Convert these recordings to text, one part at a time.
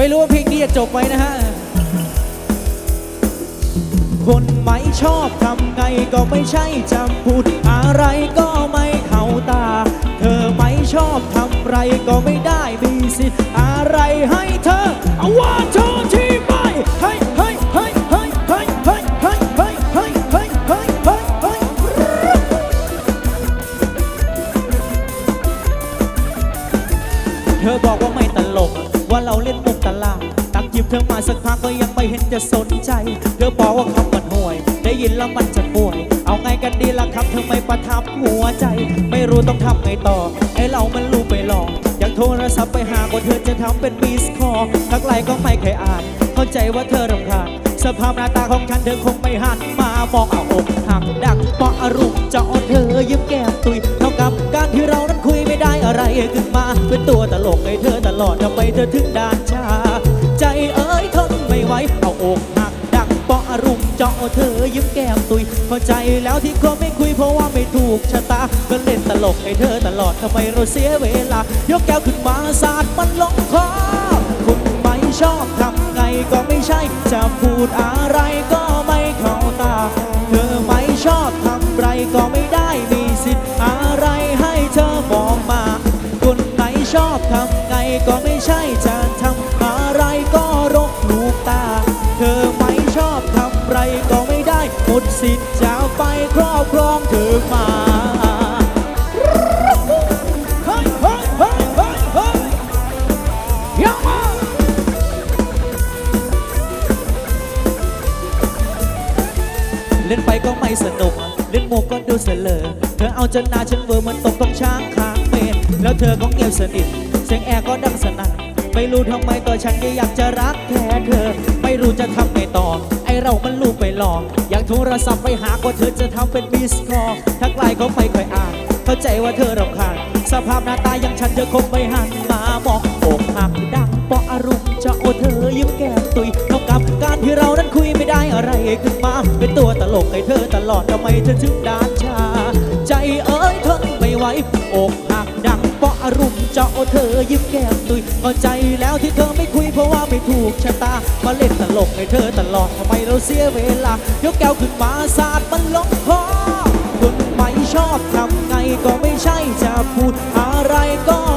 ไม่รู้ว่าเพลงนี้จะจบไหมนะฮะ คนไม่ชอบทำไงก็ไม่ใช่จำพูดอะไรก็ไม่เข้าตา เธอไม่ชอบทำไรก็ไม่ได้มีสิทธิ์อะไรให้เธอเอาว่าเธอที เธอมาสักพักก็ยังไม่เห็นจะสนใจ เธอบอกว่าคำมันห่วย ได้ยินแล้วมันจะป่วย เอาไงกันดีล่ะครับเธอไม่ประทับหัวใจ ไม่รู้ต้องทำไงต่อ ไอเรามันรู้ไปหลอกอยากโทรศัพท์ไปหาก็เธอจะทำเป็นมิสคอทักไลน์ก็ไม่เคยอ่าน เข้าใจว่าเธอรำคาญสภาพหน้าตาของฉันเธอคงไม่หันมามองเอาอกหักดักเพราะอารมณ์จะเอาเธอยิ้มแก้มตุยเท่ากับการที่เรานั้นคุยไม่ได้อะไรขึ้นมา เป็นตัวตลกให้เธอตลอดทำไมเธอถึงด่านชาใจเอ้ยทน ไหวเอาอกหักดักเพราะอารมณ์เจาะเธอยิ้มแก้มตุยเข้าใจแล้วที่เขาไม่คุยเพราะว่าไม่ถูกชะตาก็เล่นตลกให้เธอตลอดทำไมเราเสียเวลายกแก้วขึ้นมาสาดมันลงคอคุณไม่ชอบทำไงก็ไม่ใช่ จะพูดอะไรก็ไม่เข้าตา เธอไม่ชอบทำไรก็ไม่ได้มีสิทธิ์อะไรให้เธอบอกมา คนไหนชอบทำไงก็ไม่ใช่จะ มาเฮ้ยเฮ้ยเฮ้ยเฮ้ยเฮ้ยยังมาเล่นไปก็ไม่สนุก เล่นมุกก็ดูเสลอเธอเอาจนหนาฉันเวอร์เหมันตกต้องช้างค้างเมนแล้วเธอก็เงียบสนิท เสียงแอร์ก็ดัง รู้ทำไมตัวฉันก็อยากจะรักแทนเธอ ไม่รู้จะทำไงต่อ ไอเรามันลูกไปหลอก อยากโทรศัพท์ไปหาก็เธอจะทำเป็นมิสคอลทักไลน์ก็ไม่ค่อยอ่าน เข้าใจว่าเธอรำคาญสภาพหน้าตาย่างฉันเธอคงไม่หันมามองอกหักดังเพราะอารมณ์จะโอเธอยิ้มแก้มตุยเท่ากับการที่เรานั้นคุยไม่ได้อะไรขึ้นมา เป็นตัวตลกให้เธอตลอดทำไมเธอถึงด่านชา ใจเอ้ยทนไม่ไหวอก หักดังเพราะอารมณ์เจะโอเธอยิ้มแก้มตุยเข้าใจแล้วที่เธอไม่คุยเพราะว่าไม่ถูกชะตามาเล่นตลกให้เธอตลอดทำไมเราเสียเวลายกแก้วขึ้นมาสาดมันลงคอคนไม่ชอบทำไงก็ไม่ใช่จะพูดอะไรก็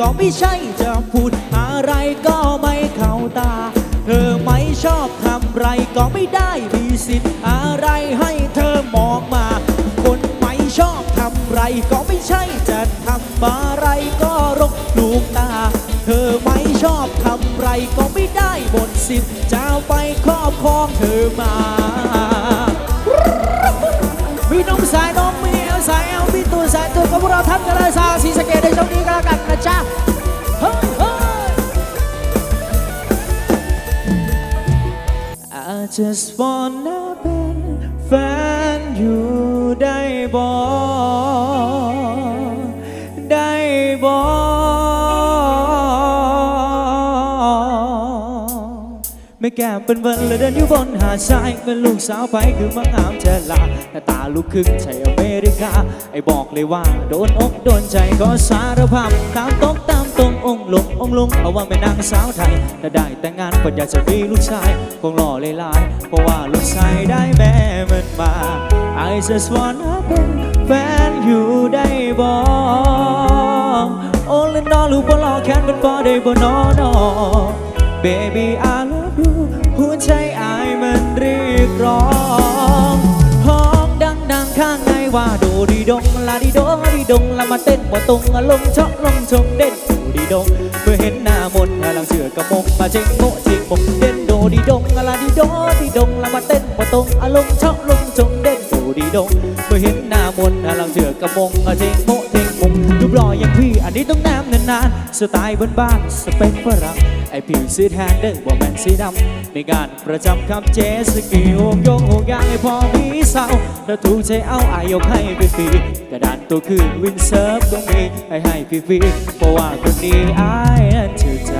ก็ไม่ใช่จะพูดอะไรก็ไม่เข้าตา เธอไม่ชอบทำไรก็ไม่ได้มีสิทธิ์อะไรให้เธอมองมา คนไม่ชอบทำไรก็ไม่ใช่จะทำอะไรก็รกลูกตา เธอไม่ชอบทำไรก็ไม่ได้หมดสิทธิ์จะเอาไปครอบครองเธอมา just wanna เป็นแฟนอยู่ได้บ่ได้บ่ไม่แก้มเป็นเวินเลยเดินอยู่บนหาดทรายเป็นลูกสาวไปคือมังงามเจลาหน้าตาลูกครึ่งใช่อเมริกา ไอ้บอกเลยว่า โดนอกโดนใจก็สารภาพตามตรงตาม ตรงองค์ลงองค์ลงเอาว่าแม่นางสาวไทยถ้าได้แต่งงานก็อยากจะมีลูกชาย คงหล่อเลยลายเพราะว่าลูกชายได้แม่มันมา I just wanna เป็นแฟนอยู่ได้บ่โอ้เล่นนองลูกบ่หล่อแค้นเป็นบ่ได้บ่นอนอ Baby I love you หัวใจอายมันเรียกร้อง ว่าโดดีดงลาดีโดดีดงละมาเต้นบ่ตรงอารมณ์ชอกลงชงเด่นโดดีดงเมื่อเห็นหน้ามนหลังเสือกระมงมาเจงโมเจงมงเด่นโดดีดงลาดีโดดีดงละมาเต้นบ่ตรงอารมณ์ชอกลงชงเด่นโดดีดงเมื่อเห็นหน้ามนหลังเสือกระมงมาเจงโมเจงมงรูปหล่ออย่างพี่อันนี้ต้องน้ำนานๆสไตล์บ้านๆสเปคฝรั่ง ออ้ผิวสีแทนเด้อบ่แม่นสีดำในงานประจำครับเจสกีโองโยงโหยางให้พอมีเศร้าแล้วถูกใจเอาอายกให้ฟรีๆกระดานตัวคือวินเซิร์ฟก็มีให้ให้ฟรีๆเพราะว่าคนนี้อายนั้นถือใจ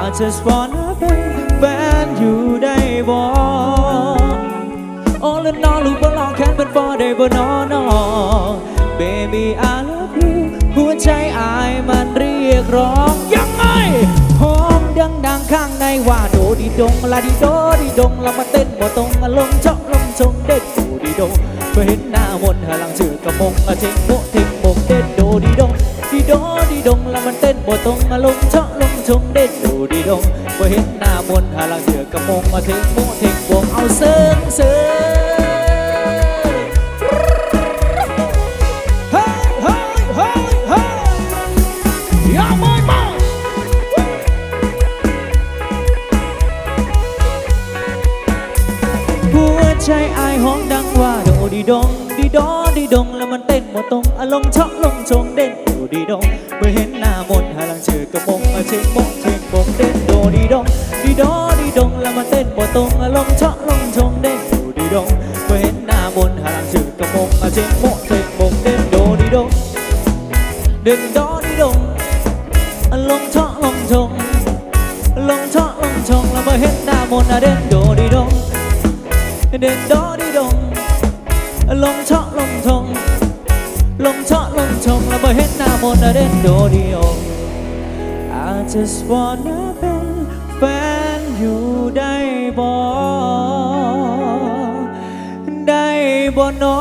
I just wanna เป็นแฟนอยู่ได้บ่โอ้แล้วนอนลูกบนลองแค้นเป็นฟอได้บ่นอนนอ Baby I love you หัวใจอายมันเรียกร้องยัง งดังข้างในว่าโดดีดงลาดีโดดีดงแล้วมาเต้นบ่ตรงมาลงเจาะลงชงเด็ดโดดีดงเมื่อเห็นหน้ามนหาหลังชื่อกระมงมาเทงโมเทงโมงเด็ดโดดีดงดีโดดีดงแล้วมันเต้นบ่ตรงมาลงเจาะลงชงเด็ดโดดีดงเมื่อเห็นหน้ามนหาหลังชื่อกระมงมาเทงโมเทงโมงเอาเซิงเซิง งแล้วมันเต้นหมดตรงอารมณ์ชอกล บ่นอ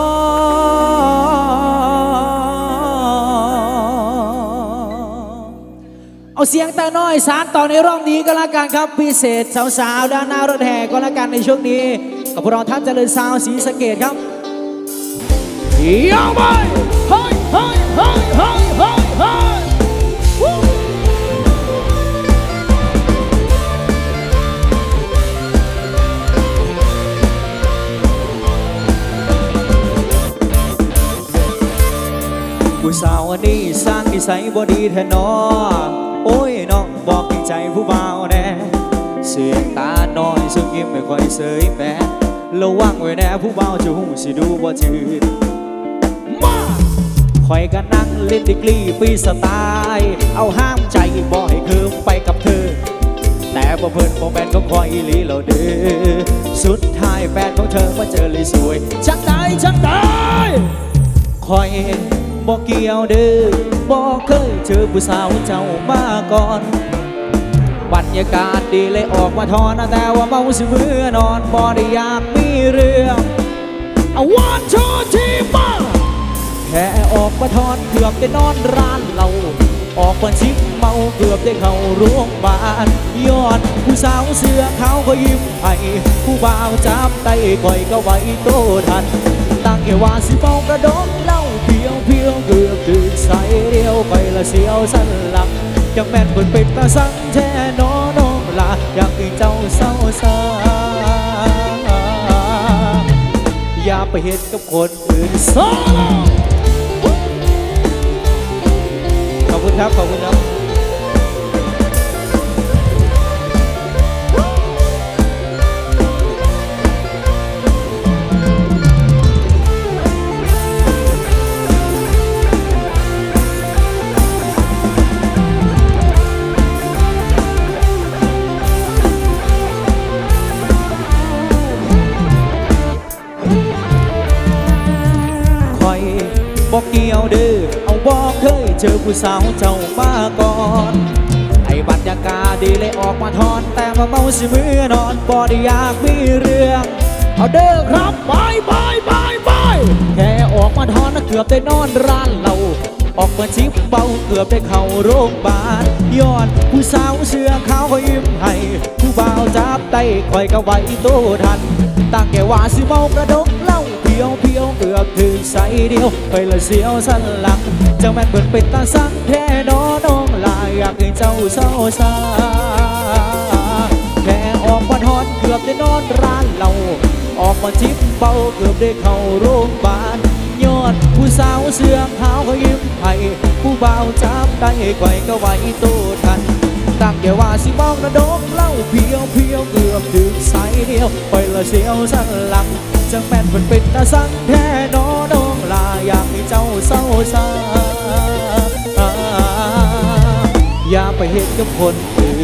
เอาเสียงตาน้อยสารต่อในรอบนี้ก็แล้วกันครับพิเศษสาวๆด้านหน้ารถแห่ก็แล้วกันในช่วงนี้ กับพวกเราท่านเจริญสาวสีสะเกดครับยาวไปเฮ้ยเฮ้ยเฮ้ยเฮ้ยเฮ้ย ผู้สาวนี้สร้างนิสัยบ่ดีแท้นอโอ้ยน้องบอกให้ใจผู้บ่าวแน่เสียงตาน้อยซึ่งยิ้มไม่ค่อยเสยแม่ระวังไว้แน่ผู้บ่าวจะหูสิดูบ่จืดมาคอยกันนั่งเล่นดิกลีฟรีสไตล์เอาห้ามใจบ่ให้คืมไปกับเธอ แต่บ่เพิ่นบ่แม่นก็คอยอีหลีเราเด้อสุดท้ายแฟนของเธอมาเจอเลยสวยชักได้ชักได้คอย บอกเกี่ยวเด้อบอกเคยเจอผู้สาวเจ้ามาก่อน บรรยากาศดีเลยออกมาทอนแต่ว่าเมาสิมือนอนบ่ได้อยากมีเรื่องอวันชอทีมาแค่ออกมาทอนเกือบได้นอนร้านเราออกมาชิมเมาเกือบได้เข้ารงพยาบาลยอดผู้สาวเสื้อขาวก็ยิ้มให้ผู้บ่าวจับไตก่อยก็ไหวโตทัน ตั้งแค่ว่าสิเมากระดองเหล่า เพียวเพียวเกือบตื่นใสเดียวไปละเสียวสันหลังจังแม่นเปิดปิดตาสังแท่นอน้องลาอยากให้เจ้าเศร้าซาอย่าไปเห็นกับคนอื่นโซโลขอบคุณครับ ขอบคุณครับ จอผู้สาวเจ้ามาก่อน ไอ้บรรยากาศดีเลยออกมาทอน แต่ว่าเมาสิมือนอนบ่ได้อยากมีเรื่อง เอาเด้อครับบายบายบายบายแค่ออกมาทอนนะเกือบได้นอนร้านเรา ออกมาชิมเบาเกือบได้เข้าโรงพยาบาลย้อนผู้สาวเสื้อขาวเขายิ้มให้ผู้บ่าวจับไตคอยก็ไหวโตทันตั้งแก่ว่าสิเมากระดกเหล้าเพียวเพียวเกือบถึงใสเดียวไปละเสียวสันหลังจังแม่นเปิดเป็นตาสังแท้นอน้องลายอยากให้เจ้าเศร้าซาแค่ออกมาทอนเกือบได้นอนร้านเราออกมาจิบเบาเกือบได้เข้าโรงพยาบาล ด ผู้สาวเสื้อขาวเขายิ้มให้ผู้บ่าวจับได้ก่อยก็ไหวโตทัน ตั้งแกว่าสิบอกนะดงเล่าเพียวเพียวเกือบถึงสายเดียวไปละเสียวสันหลังจังแม่นมันเป็นตาสั่งแท้นอดงลาอยากให้เจ้าเศร้าซาอย่าไปเห็นกับคนอื่น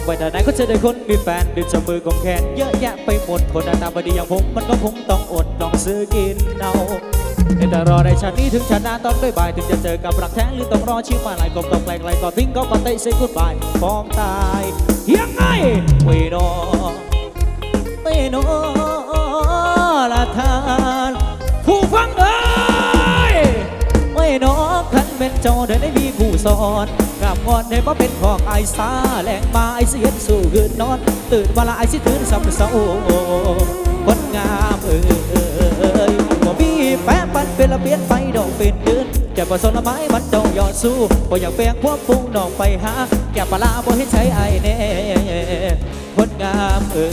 องไปทางไหนก็จะได้คนมีแฟนดึงจับมือกองแขนเยอะแยะไปหมดคนหน้าตาบดีอย่างผม มันก็คงต้องอดต้องซื้อกินเอาแต่รอในชาตินี้ถึงชาติหน้าต้องบ่ายถึงจะเจอกับรักแท้หรือต้องรอชิวมาหลายกบต้องไกลๆก็ทิ้งก็มาเตะเซ็กุดบายพร้อมตายยังไงเวนอเวนอละทานผู้ฟังเอ้ยไว้น้องท่านเป็นเจ้าเดินได้มี สอนกราบงอนให้บ่เป็นของไอ้สาแหลงมาไอเสียนสู่คืนนอน ตื่นมาละไอ้สิตื่นสำเสาคนงามเอ้ยบ่มีแปะปันเป็นระเบียนไปดอกเป็นเดือนแก่บ่สนละไม้มันเจ้ายอดสู้บ่อยากแปลงพวกฟุ้งดอกไปหาแก่ปลาลาบ่เห็นใช้ไอแน่คนงามเอ้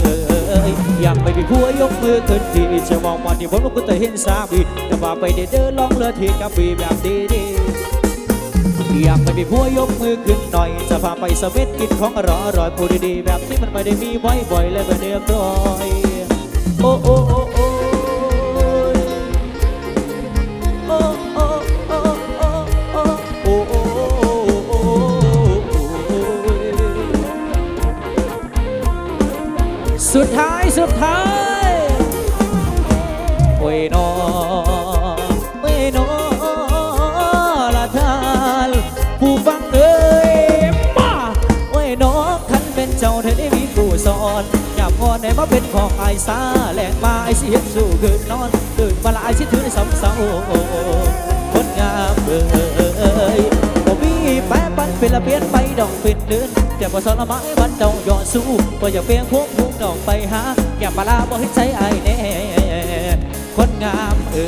ยอยากไปเป็นผัวยกมือขึ้นทีจะมองวันที่ผมก็จะเห็นสามีแต่ว่าไปเดินลองเรือที่กับบีแบบดีๆ อยากไปเป็นผัวยกมือขึ้นหน่อย จะพาไปสวิตกินของอร่อยอร่อยพูดดีๆแบบที่มันไม่ได้มีบ่อยๆเลยไม่ได้กรอย โอ้โอ้ ของไอ้สาแหลงมาไอ้เสียสู้คืนนอนตื่นมาละไอสิถือในสำเสาคนงามเอ้ยบ่มีแปะปันเป็นละเปลี่ยนไปดอกเป็นเดือนแต่พอสอนละไม้มันเจ้ายอดสู้บ่อยากเปลี่ยนพวกพุงดอกไปหาแก่ปลาลาบ่ให้ใจไอ้แน่คนงามเอ้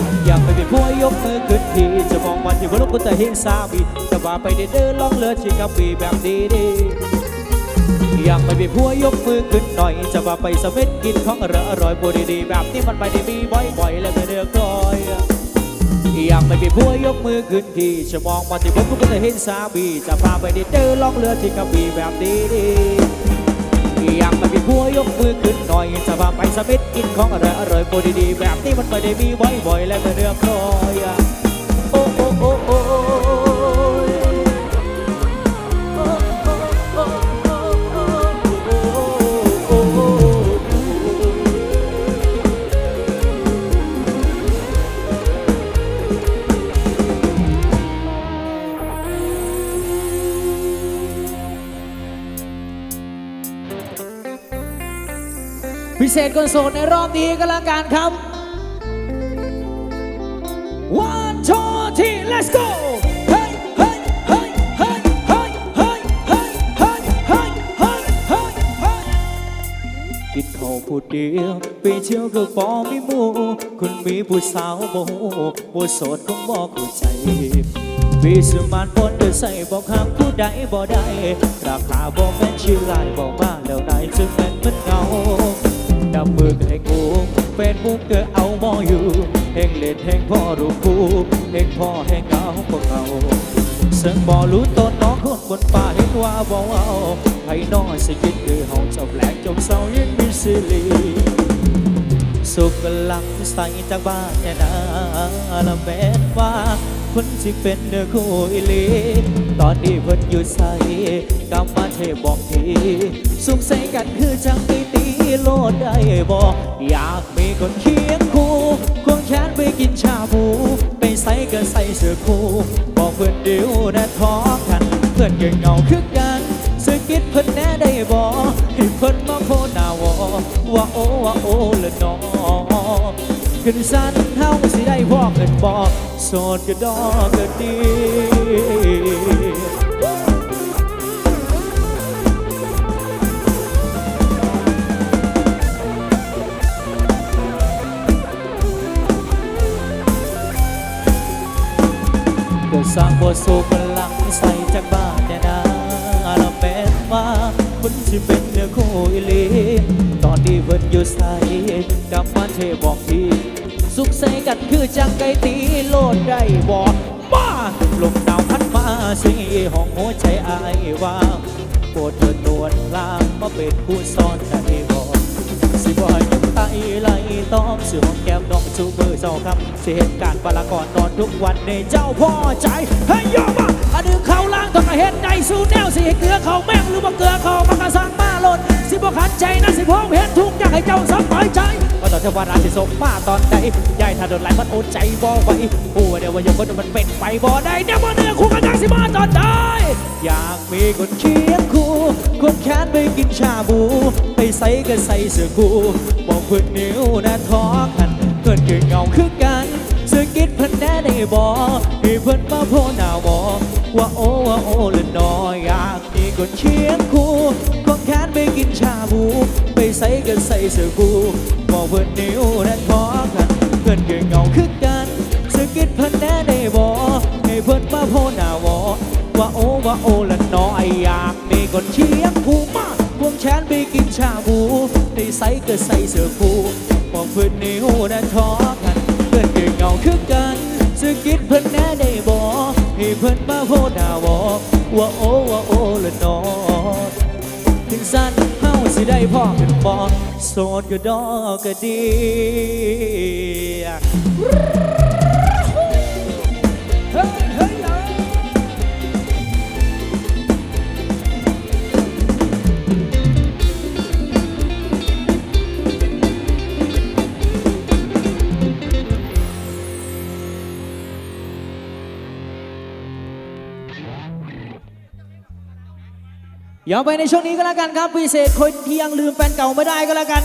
ยอยากไปเป็นผู้ยกมือขึ้นทีจะมองวันที่ว่าลูกก็จะเห็นสามีแต่ว่าไปเดินลองเลือชิกับปีแบบดีดี อยากไปเป็นผู้ยกมือขึ้นหน่อย จะว่าไปสวิตกินของอร่อยอร่อยบูดีๆแบบนี้มันไม่ได้มีบ่อยๆและไม่เดือดร้อยอยากไปเป็นผู้ยกมือขึ้นทีจะมองวันที่ผมก็จะเห็นสามีจะพาไปเดินลองเลือชิกับปีแบบดีดีๆอยากมาเป็นผัวยกมือขึ้นหน่อย จะพาไปสมิธกินของอร่อยอร่อยโปรดีๆแบบนี้มันไม่ได้มีบ่อยๆและไม่เรียบร้อย ษคนโสดในรอบนี้ก็แล้วกันครับ one two three let's go กินขาวผู้เดียวไปเที่ยวก็บปอมีหมูคุณมีผู้สาวบ่บ่โสดคงบ่เข้าใจวิสมานบนจะใส่บอกห้ามผู้ใดบ่ได้ราคาบ่แม่นชื่อลายบอกมาแล้วไายจะงแม่นมันเงา ดับมือให้กูเป็นมุกเกอเอามออยู่เฮงเล่นเฮงพ่อรูกูเฮงพ่อเฮงเอาพวกเราซึ่งบ่รู้ต้นน้องคนบนป่าเห็นว่าบ่เอาให้น้อยสิคิดคือเฮาเจ้าแปลกจมเศร้ายังมีสิลีสุขกำลังใส่จากบ้านเนี่ยนะละแม่นว่า คนสิเป็นเนื้อคู่อีหลี ตอนนี้เพิ่นอยู่ใส่กำมาเทบอกทีสุขใส่กันคือจังไปตีโลดได้บอก อยากมีคนเคียงคู่ควงแขนไปกินชาบู ไปใส่ก็ใส่เสื้อคู่ บอกเพื่อนเดียวนะท้อกันเพื่อนก็เงาคือกันสอกิดเพิ่นแน่ได้บ่ให้เพิ่นมาโพหน้าวอว่าโอว่าโอละน้อ ขึ้นสั้นเฮาสิได้พอกันบ่โสดก็ดอกก็ดีก็สร้างบทสู่พลังใส่จากบ้านเนี่ยนะละแม่นว่าคุณสิเป็น คู่อีลี ตอนที่เพิ่นอยู่ใส่กลับมาเทบอกทีสุขใส่กันคือจังไก่ตีโลดได้บอกมาลมหนาวพัดมาสิห้องหัวใจอายว่างปวดเถิดนวลลามมาเป็นผู้ซ่อนได้ ไตไหลตอมสื่อของแก้มน้องชูมือเศร้าคำสิเหตุการณ์ปลาก่อนนอนทุกวันในเจ้าพ่อใจให้ยอมมาอันนึงเขาล้างต้องกระเห็นใจสู้แนวสิให้เกลือเขาแม่งหรือว่าเกลือเขามากระสังมาหล่นสิบ่ขัดใจนะสิพร้อเห็นทุกอย่างให้เจ้าสบายใจว่าตอนเทวดาสิสมมาตอนใดยายถ้าโดนไหลมันอดใจบ่ไหวผู้ว่าเดี๋ยวว่าอยงคนมันเป็นไปบ่ได้แน่ว่าเนื้อคู่กันจังสิมาตอนใดอยากมีคนเคียงคู่ คนแค้นไปกินชาบู ไปใส่ก็ใส่เสื้อกูบอกเพื่อนนิ้วนะท้อกันเพื่อนเก่งเงาคือกันเสื้อกิดเพื่อนแน่ได้บอกให้เพื่อนมาโพหน้าบอกว่าโอ้ว่าโอ้ละนออยากมีคนเชียงคู่คนแค้นไปกินชาบู ไปใส่ก็ใส่เสื้อกูบอกเพื่อนนิ้วนะท้อกันเพื่อนเก่งเงาคือกันเสื้อกิดเพื่อนแน่ได้บอกให้เพื่อนมาโพหน้าบอกว่าโอ้ว่าโอ้ละนออยากมีคนเชีย ใส่ก็ใส่เสื้อคู่บอกเพื่อนนิ้วนะท้อกัน เพื่อนเก่งเงาคือกันสึกิดเพื่อนแน่ได้บอกให้เพื่อนมาโพดาวอกว่าโอ้ว่าโอ้ละน้อถึงสั้นเฮาสิได้พ่อกันบอกโสดก็ดอกก็ดี อย่าไปในช่วงนี้ก็แล้วกันครับพิเศษคนที่ยังลืมแฟนเก่าไม่ได้ก็แล้วกัน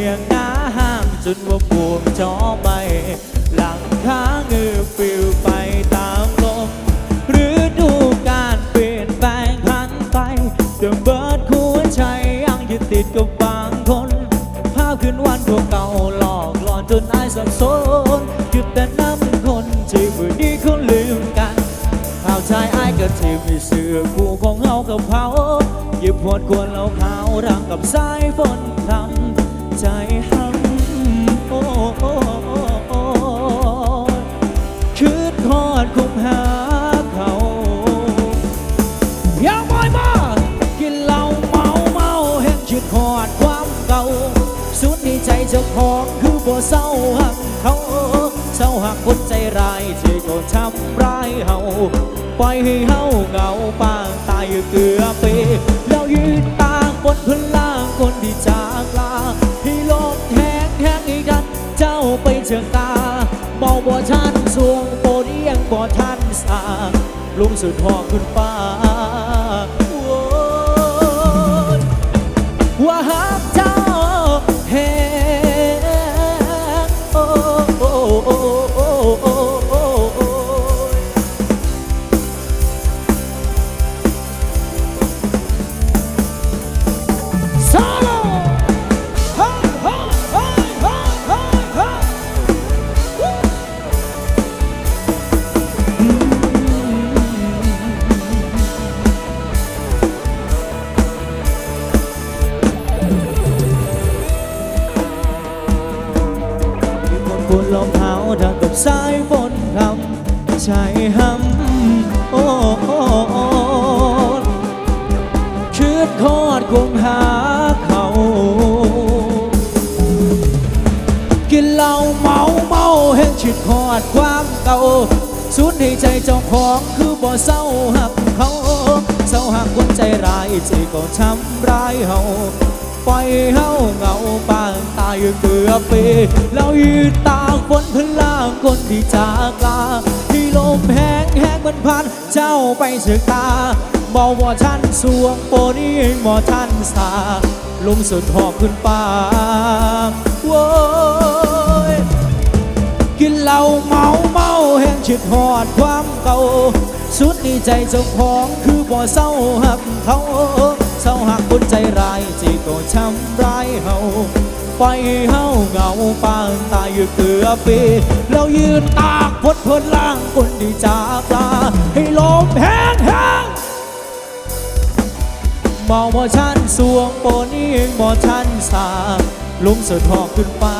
ียงหน้าห้างจนว่าบวมจอใบหลังค้าเงือฟิวไปตามลมหรือดูการเปลี่ยนแปลงพันไปเดิมเบิดหัวใจยังยึดติดกับบางคน ภาพคืนวันพวกเก่าหลอกหลอนจนอายสับสนหยุดแต่น้ำคนที่มือนี้เขาลืมกันข่าวชายอายกับทีมีเสือคู่ของเฮากับเขาหยิบพวดควรเราขาวรังกับสายฝนทำ ใจเจ้าของคือบ่เศร้าหักเขาเศร้าหักคนใจร้ายที่โดนทำร้ายเฮาปล่อยให้เฮาเหงาปางตายอยู่เกือบปีแล้วยืนตางบนพื้นล่างคนที่จากลาให้โลกแห้งแห้งอีกดันเจ้าไปเชิงตาเมาบ่ทันสวงโปรดยังบ่ทันสาลุงสุดหอกขึ้นฟ้า ก่าสูญให้ใจเจ้าของคือบ่เศร้าหักเขาเศร้าหักคนใจร้ายใจก็ช้ำร้ายเฮาปล่อยเฮาเหงาปางตายอยู่เกือบปีเรายืนตากฝนพลางคนที่จากลาที่ลมแห้งแห้งมันพันเจ้าไปสึกตาบอกว่าท่านสวงโปนี้บ่ท่านสาลมสุดหอบขึ้นป่าโว้ยกินเหล้าเมา เมาแห้งฉิดหอดความเก่า สุดนี่ใจเจ้าของคือบ่เศร้าหักเขาเศร้าหักคนใจร้ายจีก็ช้ำร้ายเฮาปล่อยเฮาเหงาปางตายอยู่เกือบปีเรายืนตากพดพนล่างคนที่จากลาให้ลมแห้งแห้งมองว่าฉันสวงโปนี้บ่ฉันสาลุมสุดหอกขึ้นฟ้า